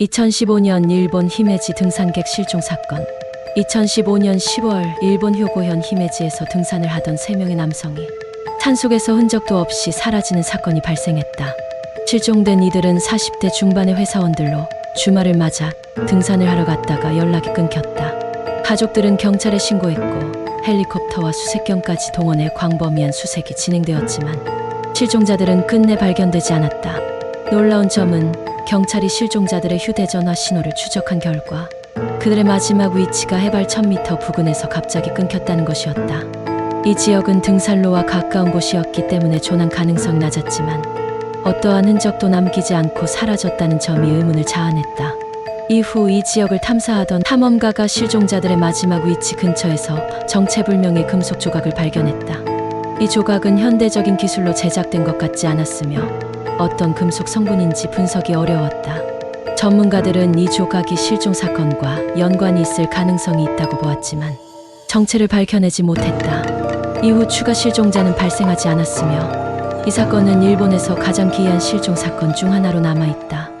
2015년 일본 히메지 등산객 실종 사건. 2015년 10월 일본 효고현 히메지에서 등산을 하던 세명의 남성이 산속에서 흔적도 없이 사라지는 사건이 발생했다. 실종된 이들은 40대 중반의 회사원들로 주말을 맞아 등산을 하러 갔다가 연락이 끊겼다. 가족들은 경찰에 신고했고 헬리콥터와 수색견까지 동원해 광범위한 수색이 진행되었지만 실종자들은 끝내 발견되지 않았다. 놀라운 점은 경찰이 실종자들의 휴대전화 신호를 추적한 결과 그들의 마지막 위치가 해발 1000m 부근에서 갑자기 끊겼다는 것이었다. 이 지역은 등산로와 가까운 곳이었기 때문에 조난 가능성이 낮았지만 어떠한 흔적도 남기지 않고 사라졌다는 점이 의문을 자아냈다. 이후 이 지역을 탐사하던 탐험가가 실종자들의 마지막 위치 근처에서 정체불명의 금속 조각을 발견했다. 이 조각은 현대적인 기술로 제작된 것 같지 않았으며 어떤 금속 성분인지 분석이 어려웠다. 전문가들은 이 조각이 실종 사건과 연관이 있을 가능성이 있다고 보았지만 정체를 밝혀내지 못했다. 이후 추가 실종자는 발생하지 않았으며 이 사건은 일본에서 가장 기이한 실종 사건 중 하나로 남아 있다.